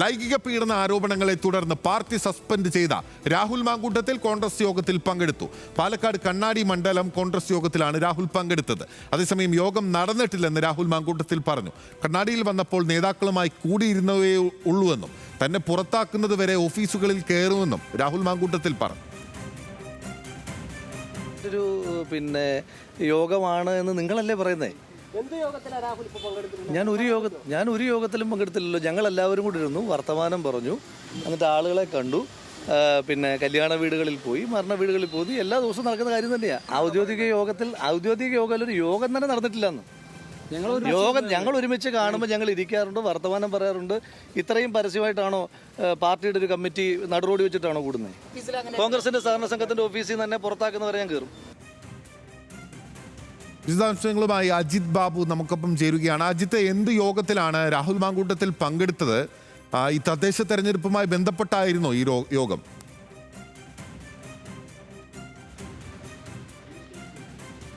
ലൈംഗിക പീഡന ആരോപണങ്ങളെ തുടർന്ന് പാർട്ടി സസ്പെൻഡ് ചെയ്ത രാഹുൽ മാങ്കൂട്ടത്തിൽ കോൺഗ്രസ് യോഗത്തിൽ പങ്കെടുത്തു. പാലക്കാട് കണ്ണാടി മണ്ഡലം കോൺഗ്രസ് യോഗത്തിലാണ് രാഹുൽ പങ്കെടുത്തത്. അതേസമയം യോഗം നടന്നിട്ടില്ലെന്ന് രാഹുൽ മാങ്കൂട്ടത്തിൽ പറഞ്ഞു. കണ്ണാടിയിൽ വന്നപ്പോൾ നേതാക്കളുമായി കൂടിയിരുന്നവേ ഉള്ളൂവെന്നും തന്നെ പുറത്താക്കുന്നത് വരെ ഓഫീസുകളിൽ കയറുമെന്നും രാഹുൽ മാങ്കൂട്ടത്തിൽ പറഞ്ഞു. ഒരു പിന്നെ യോഗമാണ് എന്ന് നിങ്ങളല്ലേ പറയുന്നേ? ഞാൻ ഒരു യോഗ ഞാൻ ഒരു യോഗത്തിലും പങ്കെടുത്തില്ലല്ലോ. ഞങ്ങൾ എല്ലാവരും കൂടി ഇരുന്നു വർത്തമാനം പറഞ്ഞു. എന്നിട്ട് ആളുകളെ കണ്ടു. പിന്നെ കല്യാണ വീടുകളിൽ പോയി മരണ വീടുകളിൽ പോയി. എല്ലാ ദിവസവും നടക്കുന്ന കാര്യം തന്നെയാണ് ഔദ്യോഗിക യോഗത്തിൽ ഔദ്യോഗിക യോഗത്തിൽ ഒരു യോഗം തന്നെ നടന്നിട്ടില്ലെന്ന് ഞങ്ങൾ യോഗം ഞങ്ങൾ ഒരുമിച്ച് കാണുമ്പോൾ ഞങ്ങൾ ഇരിക്കാറുണ്ട് വർത്തമാനം പറയാറുണ്ട്. ഇത്രയും പരസ്യമായിട്ടാണോ പാർട്ടിയുടെ ഒരു കമ്മിറ്റി നടുറോടി വെച്ചിട്ടാണോ കൂടുന്നത്? കോൺഗ്രസിന്റെ സഹകരണ സംഘത്തിന്റെ ഓഫീസിൽ നിന്ന് തന്നെ പുറത്താക്കുന്നവരെ ഞാൻ കയറും വിശദാംശങ്ങളുമായി അജിത് ബാബു നമുക്കൊപ്പം ചേരുകയാണ്. അജിത്ത് എന്ത് യോഗത്തിലാണ് രാഹുൽ മാങ്കൂട്ടത്തിൽ പങ്കെടുത്തത്? ഈ തദ്ദേശ തെരഞ്ഞെടുപ്പുമായി ബന്ധപ്പെട്ടായിരുന്നോ ഈ യോഗം?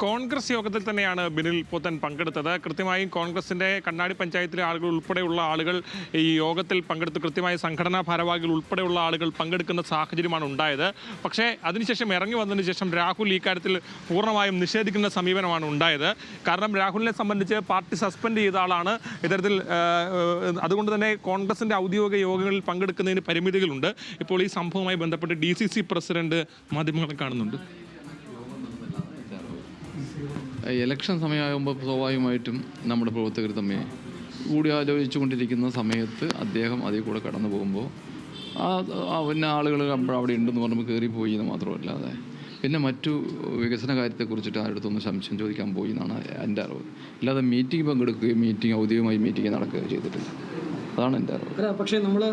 കോൺഗ്രസ് യോഗത്തിൽ തന്നെയാണ് ബിനിൽ പുത്തൻ പങ്കെടുത്തത്. കൃത്യമായും കോൺഗ്രസിന്റെ കണ്ണാടി പഞ്ചായത്തിലെ ആളുകൾ ഉൾപ്പെടെയുള്ള ആളുകൾ ഈ യോഗത്തിൽ പങ്കെടുത്ത് കൃത്യമായ സംഘടനാ ഭാരവാഹികൾ ഉൾപ്പെടെയുള്ള ആളുകൾ പങ്കെടുക്കുന്ന സാഹചര്യമാണ് ഉണ്ടായത്. പക്ഷേ അതിനുശേഷം ഇറങ്ങി വന്നതിന് ശേഷം രാഹുൽ ഈ കാര്യത്തിൽ പൂർണമായും നിഷേധിക്കുന്ന സമീപനമാണ് ഉണ്ടായത്. കാരണം രാഹുലിനെ സംബന്ധിച്ച് പാർട്ടി സസ്പെൻഡ് ചെയ്ത ആളാണ്. ഇത്തരത്തിൽ അതുകൊണ്ട് തന്നെ കോൺഗ്രസിന്റെ ഔദ്യോഗിക യോഗങ്ങളിൽ പങ്കെടുക്കുന്നതിന് പരിമിതികളുണ്ട്. ഇപ്പോൾ ഈ സംഭവവുമായി ബന്ധപ്പെട്ട് ഡി സി സി പ്രസിഡന്റ് മാധ്യമങ്ങളെ കാണുന്നുണ്ട്. ഇലക്ഷൻ സമയമാകുമ്പോൾ സ്വാഭാവികമായിട്ടും നമ്മുടെ പ്രവർത്തകർ തമ്മിൽ കൂടി ആലോചിച്ചു കൊണ്ടിരിക്കുന്ന സമയത്ത് അദ്ദേഹം അതിൽ കൂടെ കടന്നു പോകുമ്പോൾ ആ പിന്നെ ആളുകൾ അവിടെ ഉണ്ടെന്ന് പറയുമ്പോൾ കയറിപ്പോയി എന്ന് മാത്രമല്ലാതെ പിന്നെ മറ്റു വികസന കാര്യത്തെക്കുറിച്ചിട്ട് ആരുടെ അടുത്തൊന്ന് സംശയം ചോദിക്കാൻ പോയി എന്നാണ് എന്റെ അറിവ്. അല്ലാതെ മീറ്റിംഗ് പങ്കെടുക്കുകയും മീറ്റിംഗ് ഔദ്യോഗികമായി മീറ്റിംഗ് നടക്കുകയോ ചെയ്തിട്ടില്ല. അതാണ് എന്റെ അറിവ്. പക്ഷേ നമ്മൾ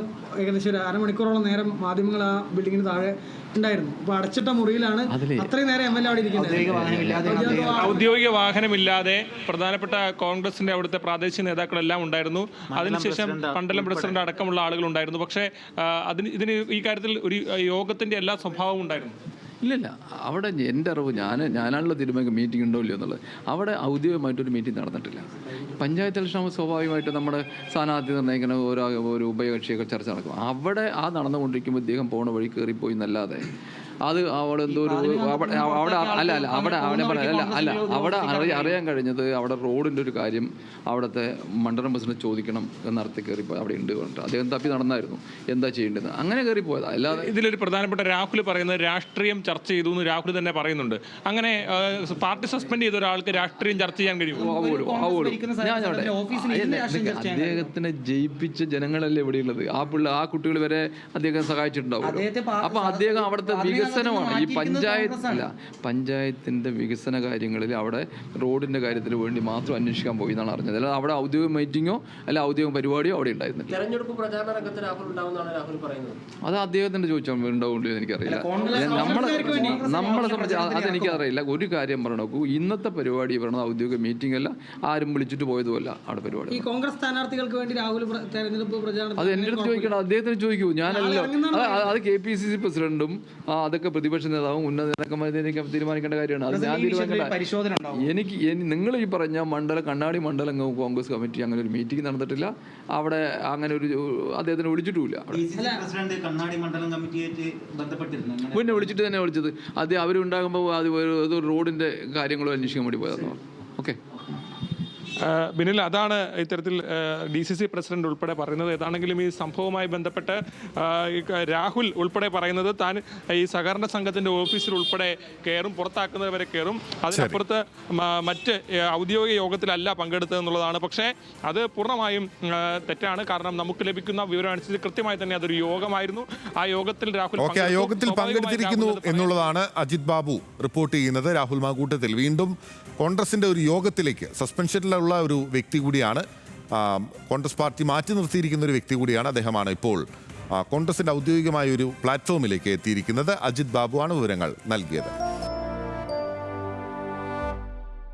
ഏകദേശം ഒരു അരമണിക്കൂറോളം നേരം മാധ്യമങ്ങൾ ആ ബിൽഡിങ്ങിന് താഴെ ഉണ്ടായിരുന്നു. അപ്പൊ അടച്ചിട്ട മുറിയിലാണ് അത്രയും നേരം എം എൽ എ അവിടെ ഇരിക്കുന്നത്. ഔദ്യോഗിക വാഹനമില്ലാതെ പ്രധാനപ്പെട്ട കോൺഗ്രസിന്റെ അവിടുത്തെ പ്രാദേശിക നേതാക്കളെല്ലാം ഉണ്ടായിരുന്നു. അതിനുശേഷം മണ്ഡലം പ്രസിഡന്റ് അടക്കമുള്ള ആളുകൾ ഉണ്ടായിരുന്നു. പക്ഷേ അതിന് ഇതിന് ഈ കാര്യത്തിൽ ഒരു യോഗത്തിന്റെ എല്ലാ സ്വഭാവവും ഉണ്ടായിരുന്നു. ഇല്ലില്ല. അവിടെ എന്റെ അറിവ് ഞാൻ ഞാനാണല്ലോ തീരുമാനിക്കും മീറ്റിംഗ് ഉണ്ടോ ഇല്ലയോ എന്നുള്ളത്. അവിടെ ഔദ്യോഗികമായിട്ടൊരു മീറ്റിംഗ് നടന്നിട്ടില്ല. പഞ്ചായത്ത് ഇലക്ഷൻ ആകുമ്പോൾ സ്വാഭാവികമായിട്ട് നമ്മുടെ സ്ഥാനാർത്ഥി നിർണയിക്കുന്ന ഓരോ ഒരു ഉഭയകക്ഷിയൊക്കെ ചർച്ച നടക്കും. അവിടെ ആ നടന്നുകൊണ്ടിരിക്കുമ്പോൾ ഇദ്ദേഹം പോണ വഴി കയറിപ്പോയി എന്നല്ലാതെ അത് അവിടെ എന്തോ ഒരു അവിടെ അവിടെ അല്ല അല്ല അവിടെ അവനെ പറയാം അല്ല അല്ല അവിടെ അറിയാൻ കഴിഞ്ഞത് അവിടെ റോഡിന്റെ ഒരു കാര്യം അവിടുത്തെ മണ്ഡലം പ്രസിഡന്റ് ചോദിക്കണം എന്നർത്ഥം കയറിപ്പോയി അവിടെ ഉണ്ട് പറഞ്ഞിട്ട്. അദ്ദേഹം തപ്പി നടന്നായിരുന്നു. എന്താ ചെയ്യേണ്ടത്? അങ്ങനെ കയറിപ്പോയതാ അല്ലാതെ ഇതിലൊരു പ്രധാനപ്പെട്ട രാഹുൽ പറയുന്നത് രാഷ്ട്രീയം ചർച്ച ചെയ്തു എന്ന് രാഹുൽ തന്നെ പറയുന്നുണ്ട്. അങ്ങനെ പാർട്ടി സസ്പെൻഡ് ചെയ്ത ഒരാൾക്ക് രാഷ്ട്രീയം ചർച്ച ചെയ്യാൻ കഴിയും അവിടെ അദ്ദേഹത്തിനെ ജയിപ്പിച്ച ജനങ്ങളല്ലേ ഇവിടെയുള്ളത് ആ പിള്ള ആ കുട്ടികൾ വരെ അദ്ദേഹം സഹായിച്ചിട്ടുണ്ടാവും അപ്പൊ അദ്ദേഹം അവിടുത്തെ വികസനമാണ്. ഈ പഞ്ചായത്ത് അല്ല പഞ്ചായത്തിന്റെ വികസന കാര്യങ്ങളിൽ അവിടെ റോഡിന്റെ കാര്യത്തിൽ വേണ്ടി മാത്രം അന്വേഷിക്കാൻ പോയി എന്നാണ് അറിഞ്ഞത്. അല്ലാതെ അവിടെ ഔദ്യോഗിക മീറ്റിങ്ങോ അല്ല ഔദ്യോഗിക പരിപാടിയോ അവിടെ ഉണ്ടായിരുന്നില്ല. തെരഞ്ഞെടുപ്പ് പ്രചാരണ രംഗത്ത് രാഹുൽ ഉണ്ടാവുന്നതാണ് രാഹുൽ പറയുന്നത്. അത് അദ്ദേഹത്തിന്റെ ചോദിച്ചാൽ ഉണ്ടാവുള്ളൂ എനിക്കറിയില്ല. നമ്മളെ നമ്മളെ സംബന്ധിച്ച് അത് അതെനിക്കറിയില്ല ഒരു കാര്യം പറഞ്ഞു നോക്കൂ. ഇന്നത്തെ പരിപാടി പറഞ്ഞത് ഔദ്യോഗിക മീറ്റിംഗ് അല്ല ആരും വിളിച്ചിട്ട് പോയതുമല്ല അവിടെ പരിപാടി. ഈ കോൺഗ്രസ് സ്ഥാനാർത്ഥികൾക്ക് വേണ്ടി രാഹുൽ തെരഞ്ഞെടുപ്പ് പ്രചാരണം അത് എന്റെ അടുത്ത് ചോദിക്കണം അദ്ദേഹത്തിന് ചോദിക്കൂ. ഞാനല്ലോ. അത് അത് കെ പി സി സി പ്രസിഡന്റും ആ, അതൊക്കെ പ്രതിപക്ഷ നേതാവും ഉന്നത നേതാക്കന്മാരെ തീരുമാനിക്കേണ്ട കാര്യമാണ്. അത് ഞാൻ തീരുമാനിക്കേണ്ട എനിക്ക് നിങ്ങൾ ഈ പറഞ്ഞ മണ്ഡല കണ്ണാടി മണ്ഡലം കോൺഗ്രസ് കമ്മിറ്റി അങ്ങനെ ഒരു മീറ്റിംഗ് നടന്നിട്ടില്ല. അവിടെ അങ്ങനെ ഒരു അദ്ദേഹത്തിനെ വിളിച്ചിട്ടുമില്ല പ്രസിഡന്റ് കണ്ണാടി മണ്ഡലം കമ്മിറ്റിയായിട്ട് ബന്ധപ്പെട്ടിരുന്നു. പിന്നെ വിളിച്ചിട്ട് തന്നെ വിളിച്ചത്. അത് അവരുണ്ടാകുമ്പോൾ അത് ഒരു റോഡിന്റെ കാര്യങ്ങളും അന്വേഷിക്കാൻ വേണ്ടി പോയതെന്നോ ഓക്കെ. ബിനിൽ അതാണ് ഇത്തരത്തിൽ ഡി സി സി പ്രസിഡന്റ് ഉൾപ്പെടെ പറയുന്നത്. ഏതാണെങ്കിലും ഈ സംഭവവുമായി ബന്ധപ്പെട്ട് രാഹുൽ ഉൾപ്പെടെ പറയുന്നത് താൻ ഈ സഹകരണ സംഘത്തിന്റെ ഓഫീസിൽ ഉൾപ്പെടെ കയറും പുറത്താക്കുന്നത് വരെ കയറും അതിനപ്പുറത്ത് മറ്റ് ഔദ്യോഗിക യോഗത്തിലല്ല പങ്കെടുത്തത് എന്നുള്ളതാണ് പക്ഷേ അത് പൂർണമായും തെറ്റാണ്. കാരണം നമുക്ക് ലഭിക്കുന്ന വിവരം അനുസരിച്ച് കൃത്യമായി തന്നെ അതൊരു യോഗമായിരുന്നു. ആ യോഗത്തിൽ രാഹുൽ യോഗത്തിൽ പങ്കെടുത്തിരിക്കുന്നു എന്നുള്ളതാണ് അജിത് ബാബു റിപ്പോർട്ട് ചെയ്യുന്നത് രാഹുൽ മാകൂട്ടത്തിൽ വീണ്ടും കോൺഗ്രസിന്റെ ഒരു യോഗത്തിലേക്ക് സസ്പെൻഷനിലുള്ള ഒരു വ്യക്തി കൂടിയാണ് കോൺഗ്രസ് പാർട്ടി മാറ്റി നിർത്തിയിരിക്കുന്ന ഒരു വ്യക്തി കൂടിയാണ് അദ്ദേഹമാണ് ഇപ്പോൾ കോൺഗ്രസിന്റെ ഔദ്യോഗികമായ ഒരു പ്ലാറ്റ്ഫോമിലേക്ക് എത്തിയിരിക്കുന്നത്. അജിത് ബാബുവാണ് വിവരങ്ങൾ നൽകിയത്.